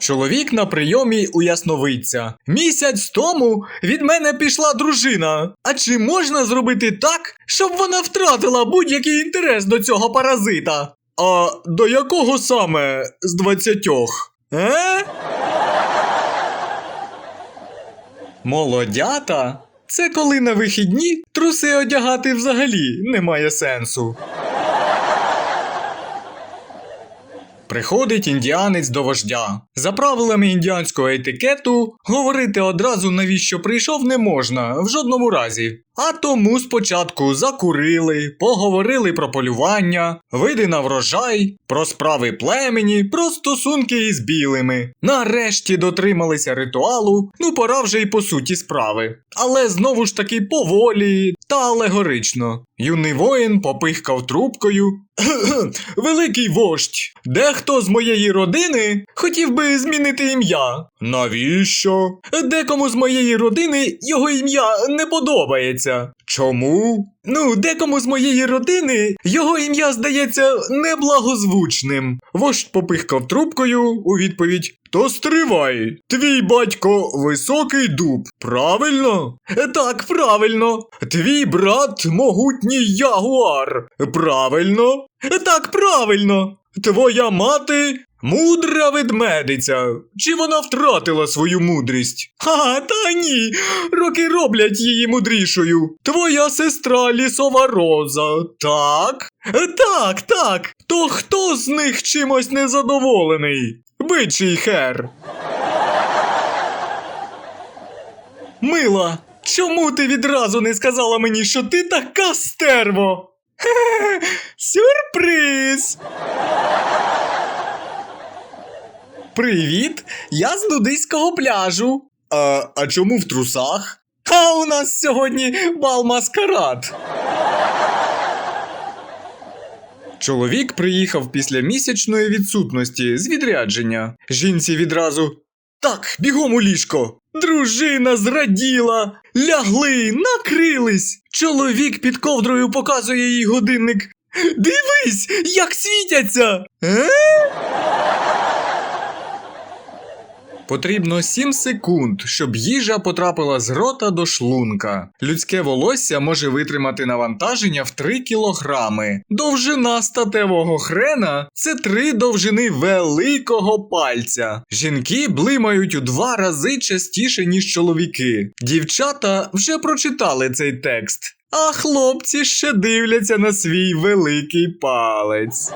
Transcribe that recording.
Чоловік на прийомі у ясновидця. Місяць тому від мене пішла дружина. А чи можна зробити так, щоб вона втратила будь-який інтерес до цього паразита? А до якого саме з двадцятьох? Е? Молодята? Це коли на вихідні труси одягати взагалі немає сенсу. Приходить індіанець до вождя. За правилами індіанського етикету, говорити одразу навіщо прийшов не можна в жодному разі. А тому спочатку закурили, поговорили про полювання, види на врожай, про справи племені, про стосунки із білими. Нарешті дотрималися ритуалу, ну пора вже й по суті справи. Але знову ж таки поволі та алегорично. Юний воїн попихкав трубкою. Великий вождь, дехто з моєї родини хотів би змінити ім'я. Навіщо? Декому з моєї родини його ім'я не подобається. Чому? Ну, декому з моєї родини його ім'я здається неблагозвучним. Вождь попихкав трубкою у відповідь. То стривай, твій батько високий дуб, правильно? Так, правильно. Твій брат могутній ягуар. Правильно? Так, правильно. Твоя мати мудра ведмедиця. Чи вона втратила свою мудрість? Ха, та ні. Роки роблять її мудрішою. Твоя сестра лісова роза. Так? Так, так. То хто з них чимось незадоволений? Бичий хер. Мила, чому ти відразу не сказала мені, що ти така стерво? Хе-хе, Сюрприз! Привіт! Я з нудиського пляжу. А, а чому в трусах? А у нас сьогодні бал маскарад. Чоловік приїхав після місячної відсутності з відрядження. Жінці відразу. Так, бігом у ліжко. Дружина зраділа. Лягли, накрились. Чоловік під ковдрою показує їй годинник. Дивись, як світяться. Е? Потрібно 7 секунд, щоб їжа потрапила з рота до шлунка. Людське волосся може витримати навантаження в 3 кілограми. Довжина статевого хрена це 3 довжини великого пальця. Жінки блимають у два рази частіше, ніж чоловіки. Дівчата вже прочитали цей текст. А хлопці ще дивляться на свій великий палець.